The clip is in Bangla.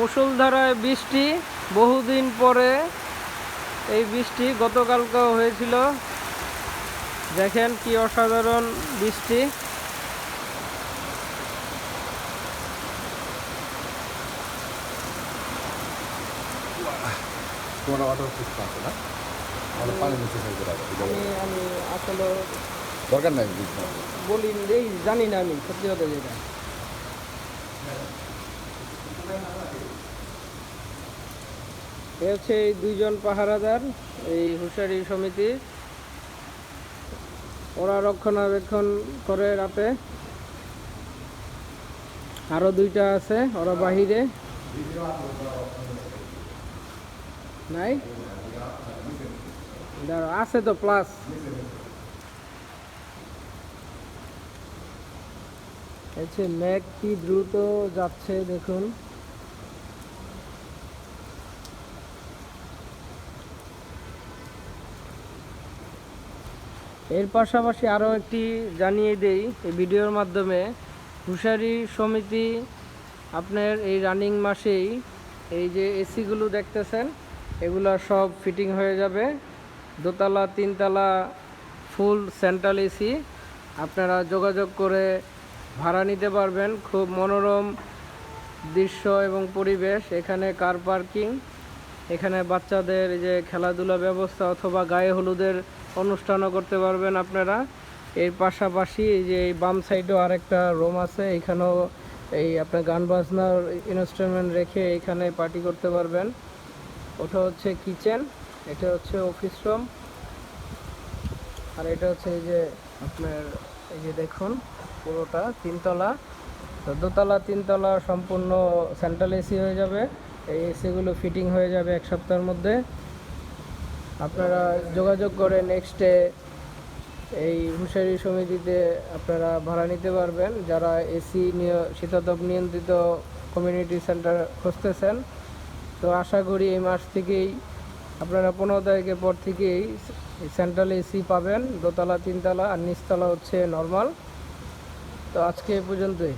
মুষলধারায় বৃষ্টি বহুদিন পরে এই বৃষ্টি গতকালকেও হয়েছিল। দেখেন কি অসাধারণ বৃষ্টি। আমি আসলে দরকার নাই বলি এই জানি না আমি সত্যি কথা যেটা। হচ্ছে এই দুইজন পাহারাদার, এই হুশারি সমিতি। ওরা রক্ষণাবেক্ষণ করে রাতে। আরও দুইটা আছে, ওরা বাহিরে। নাই? আছে তো প্লাস মেঘ কি দ্রুত যাচ্ছে দেখুন। এর পাশাপাশি আরও একটি জানিয়ে দেই, এই ভিডিওর মাধ্যমে হুশারি সমিতি আপনার এই রানিং মাসেই এই যে এসিগুলো দেখতেছেন, এগুলো সব ফিটিং হয়ে যাবে। দোতলা, তিনতলা, ফুল সেন্ট্রাল এসি। আপনারা যোগাযোগ করে ভাড়া নিতে পারবেন। খুব মনোরম দৃশ্য এবং পরিবেশ। এখানে কার পার্কিং? এখানে বাচ্চাদের এই যে খেলাধুলা ব্যবস্থা অথবা গায়ে হলুদের অনুষ্ঠানও করতে পারবেন আপনারা। এর পাশাপাশি এই যে এই বাম সাইডেও আরেকটা রুম আছে, এখানেও এই আপনার গান বাজনার ইনস্ট্রুমেন্ট রেখে এখানে পার্টি করতে পারবেন। ওটা হচ্ছে কিচেন এটা হচ্ছে অফিস রুম আর এটা হচ্ছে এই যে আপনার এই যে দেখুন, পুরোটা তিনতলা। তো দোতলা, তিনতলা সম্পূর্ণ সেন্ট্রাল এসি হয়ে যাবে। এই এসিগুলো ফিটিং হয়ে যাবে এক সপ্তাহের মধ্যে। আপনারা যোগাযোগ করে নেক্সটে এই হুঁশিয়ারি সমিতিতে আপনারা ভাড়া নিতে পারবেন। যারা এসি নিয়ে, শীতাতপ নিয়ন্ত্রিত কমিউনিটি সেন্টার খুঁজতেছেন, তো আশা করি এই মাস থেকেই আপনারা পনেরো তারিখের পর থেকেই সেন্ট্রাল এসি পাবেন। দোতলা, তিনতলা আর নিচতলা হচ্ছে নর্মাল তো আজকে এ পর্যন্তই।